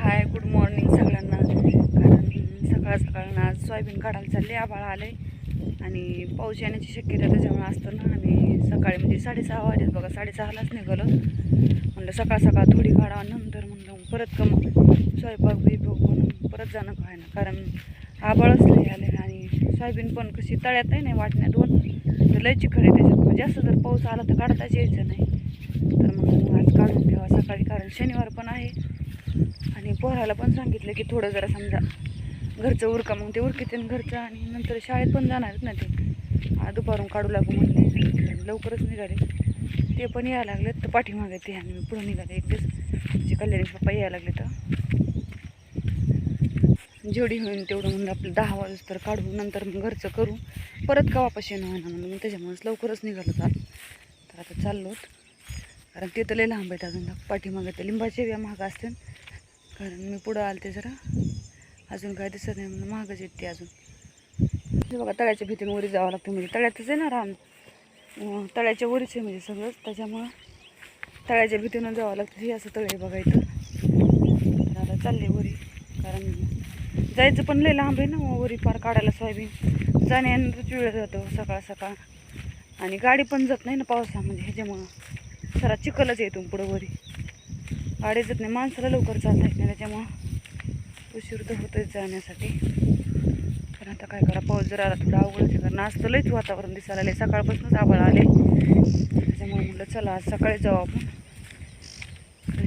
Hi good morning सगळ्यांना. कारण सकाळ सकाळ ना आज सोयाबीन काढायला चालले आभाळ आले आणि पाऊस येण्याची शक्यता त्याच्यामुळे असतं ना. आणि सकाळी म्हणजे साडेसहा वाजेत बघा साडेसहालाच निघालो. म्हणलं सकाळ सकाळ थोडी काढा नंतर म्हणलं परत कम स्वयंपाक बिपाक बनवून परत जाणं काय ना कारण आभाळच लई आले आणि सोयाबीन पण कशी तळ्यात नाही वाटण्या दोन. तर लय चिखल आहे त्याच्यात. म्हणजे जास्त जर पाऊस आला तर काढताच यायचं नाही. तर मग आज काढून ठेवा सकाळी. कारण शनिवार पण आहे. आणि पोराला पण सांगितलं की थोडं जरा समजा घरचं उरका मग ते उरकीते घरचं आणि नंतर शाळेत पण जाणार आहेत ना ते. दुपारून काढू लागू म्हणले. लवकरच निघाले. ते पण यायला लागलेत. तर पाठीमागे ते आणि मी पुढं निघाले. एक दिवस म्हणजे कल्याणी पप्पा यायला लागले तर. जेवढी होईल तेवढं म्हणलं आपलं दहा वाजता तर काढू नंतर मग घरचं करू. परत का वापस येणं होणार म्हणून मग त्याच्यामुळेच लवकरच निघालो चाल तर आता चाललो कारण ते तर लय लांब आहेत अजून. पाठीमागे ते लिंबाचे व्या महाग असतील. कारण मी पुढं आलते जरा. अजून काय दिसत नाही म्हणून महागच येत ते अजून. हे बघा तळ्याच्या भीतीने वरी जावं लागतं म्हणजे. तळ्यातच आहे ना राम तळ्याच्या वरीच आहे म्हणजे सगळंच. त्याच्यामुळं तळ्याच्या भीतीनं जावं लागतं. हे असं तळे बघायचं तर आता चालले वरी. कारण जायचं पण लय लांब आहे ना मग वरी पार काढायला सोयाबीन. जाण्यानंतरच वेळ जातो सकाळ सकाळ. आणि गाडी पण जात नाही ना पावसामध्ये ह्याच्यामुळं. जरा चिखलच येतो पुढं वरी. गाडी जात नाही. माणसाला लवकर जाता येत नाही त्याच्यामुळं उशीर तर होतोच जाण्यासाठी. पण आता काय करा पाऊस जर आला थोडा अवघडच आहे. कारण आज तर वातावरण दिसायला आले सकाळपासूनच आभाळ आले. त्याच्यामुळे म्हटलं चला आज सकाळी जाऊ आपण.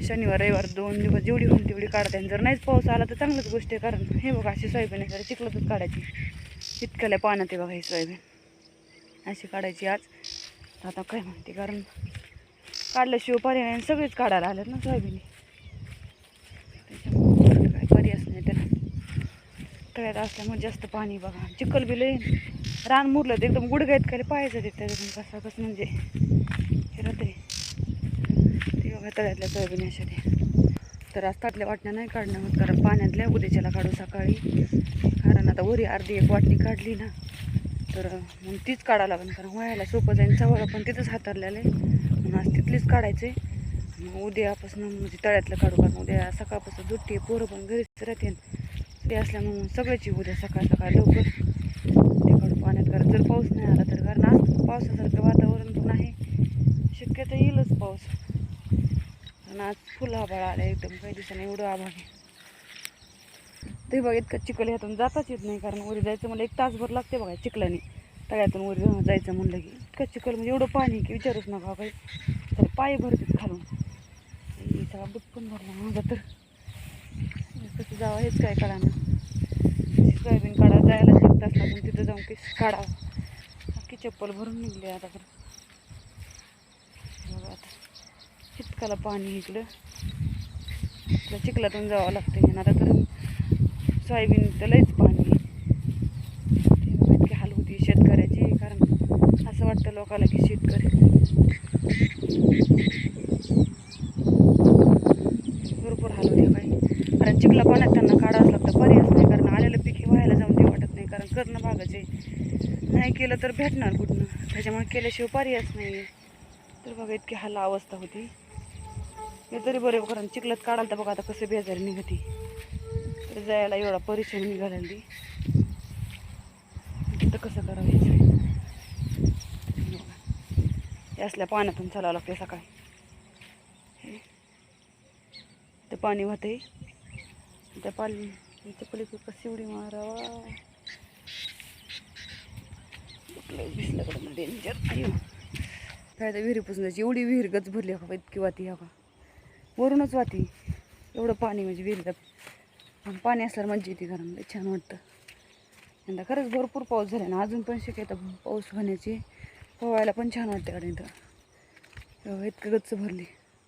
शनिवार रविवार दोन दिवस जेवढी होईल तेवढी काढता. येईल जर नाहीच पाऊस आला तर चांगलंच गोष्ट आहे. कारण हे बघा अशी सोयाबीन आहे. जरा चिखलातच काढायची. इतक्याला पाण्यात आहे बघा ही सोयाबीन. अशी काढायची आज. आता काय म्हणते? कारण काढल्याशिवाय पर्याय नाही सगळेच काढायला आलेत ना सोयाबीन. त्याच्यामुळे काय पर्यायच नाही त्याला. तळ्यात असल्यामुळे जास्त पाणी बघा. चिखल बिल रान मुरलं तर एकदम गुडघ्यात खाली पाहायचं ते त्याच्यातून कसं कसं म्हणजे. हे राहते ते बघा तळ्यातल्या सोयाबीन अशा ते तर आज ताटल्या वाटण्या नाही काढणं होत कारण पाण्यातल्या उद्याच्याला काढू सकाळी. कारण आता वरी अर्धी एक वाटणी काढली ना. तर मग तीच काढावं लागेल. कारण व्हायला सोपं जाईल चवळ पण तिथंच हातरलेलं आहे. म्हणून आज तिथलीच काढायचं. आहे मग उद्यापासून म्हणजे तळ्यातलं काढू कारण उद्या सकाळपासून दुट्टी पोरं पण घरीच राहते. ते असल्यामुळे मग सगळ्याची उद्या सकाळ सकाळ लवकर. ते काढू पाण्यात कारण जर पाऊस नाही आला तर कारण आज पावसासारखं वातावरण पण आहे. शक्यतो येईलच पाऊस. पण आज फुल आभाळ आलं एकदम. काही दिवसाने एवढं आभाळ आहे. ते बघा इतकं चिखल ह्यातून जाताच येत नाही. कारण वरी जायचं मला एक तासभर लागते बघा चिखलाने. तळ्यातून वरी जायचं म्हणलं की. इतकं चिखल म्हणजे एवढं पाणी की विचारूच नका काही तर पाय भरतात खालून. आणि सगळा बुट पण भरला माझा तर. कसं जावं हेच काय काढा सोयाबीन काढा जायला एक तास लागून तिथं जाऊन की काढावं अख्खी चप्पल भरून निघली आता तर. बघा आता. इतकाला पाणी इकडं. चिखलातून जावं लागतं आणि आता तर सोयाबीन तर लयच पाणी आहे. ते बघा इतकी हाल होती शेतकऱ्याची कारण असं वाटतं लोकाला की शेतकरी. भरपूर हाल होते काही कारण चिखला पाण्यात त्यांना काढावंच लागतं. पर्यायच नाही कारण आलेलं पीक हे व्हायला जाऊन ते वाटत नाही. कारण करणं भागाचे नाही केलं तर भेटणार कुठनं? त्याच्यामुळे केल्याशिवाय पर्यायच नाही आहे तर बघा इतकी हाल अवस्था होती. हे तरी बरे कारण चिखलात काढाल तर बघा आता कसं बेजारी निघती. तर जायला एवढा परिश्रम निघाला तर कसं करायचं त्यासल्या असल्या पाण्यातून चालावं लागते सकाळी. ते पाणी होते त्या पाणी त्या पलीकडे कशी उडी मारावा. भिसल्याकडं डेंजर अयो काय तर विहिरीपासून जायची एवढी विहीर गच भरली हवा इतकी वाती हवा. वरूनच वाती. एवढं पाणी म्हणजे विहिरीला. पण पाणी असल्यावर मज्जा येते कारण छान वाटतं. यंदा खरंच भरपूर पाऊस झाला ना अजून पण शक्यता पाऊस होण्याची पोहायला पण छान वाटते कारण इथं. इतकं गच्च भरली.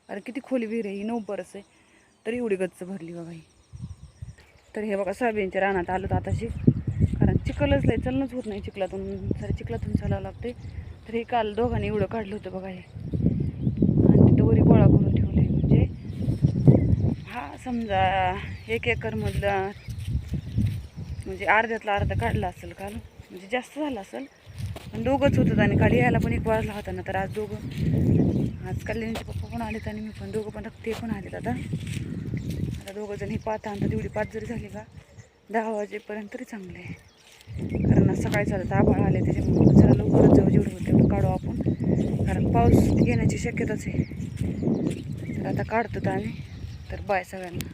अरे किती खोली विहीर आहे ही नऊ बरस आहे. तरी एवढी गच्च भरली बघा ही. तर हे बघा सोयाबीनच्या रानात आलो तर आताशी. कारण चिखलच लय चलणंच होत नाही चिखलातून. सारे चिखलातून चालावं लागते तर हे काल दोघांनी एवढं काढलं होतं बघा हे. आणि तिथं वरी गोळा करून ठेवले म्हणजे हा समजा एक एकरमधला म्हणजे अर्ध्यातला अर्धा काढला असेल काल. म्हणजे जास्त झालं असेल. पण दोघंच होतं आणि काल यायला पण एक वाजला होता ना तर आज दोघं. आज कल्याणीचे पप्पा पण आलेत आणि मी पण दोघं पण ते पण आलेत आता. आता दोघं जण ही पाच आणतात तेवढी पाच जरी झाली का दहा वाजेपर्यंत तरी चांगले आहे. कारण सकाळी चालत आभाळ आले त्याच्यामुळे जरा लवकरच जाऊ जेवढं होतं तेवढं काढू आपण. कारण पाऊस येण्याची शक्यताच आहे. तर आता काढतो आम्ही. तर बाय सगळ्यांना.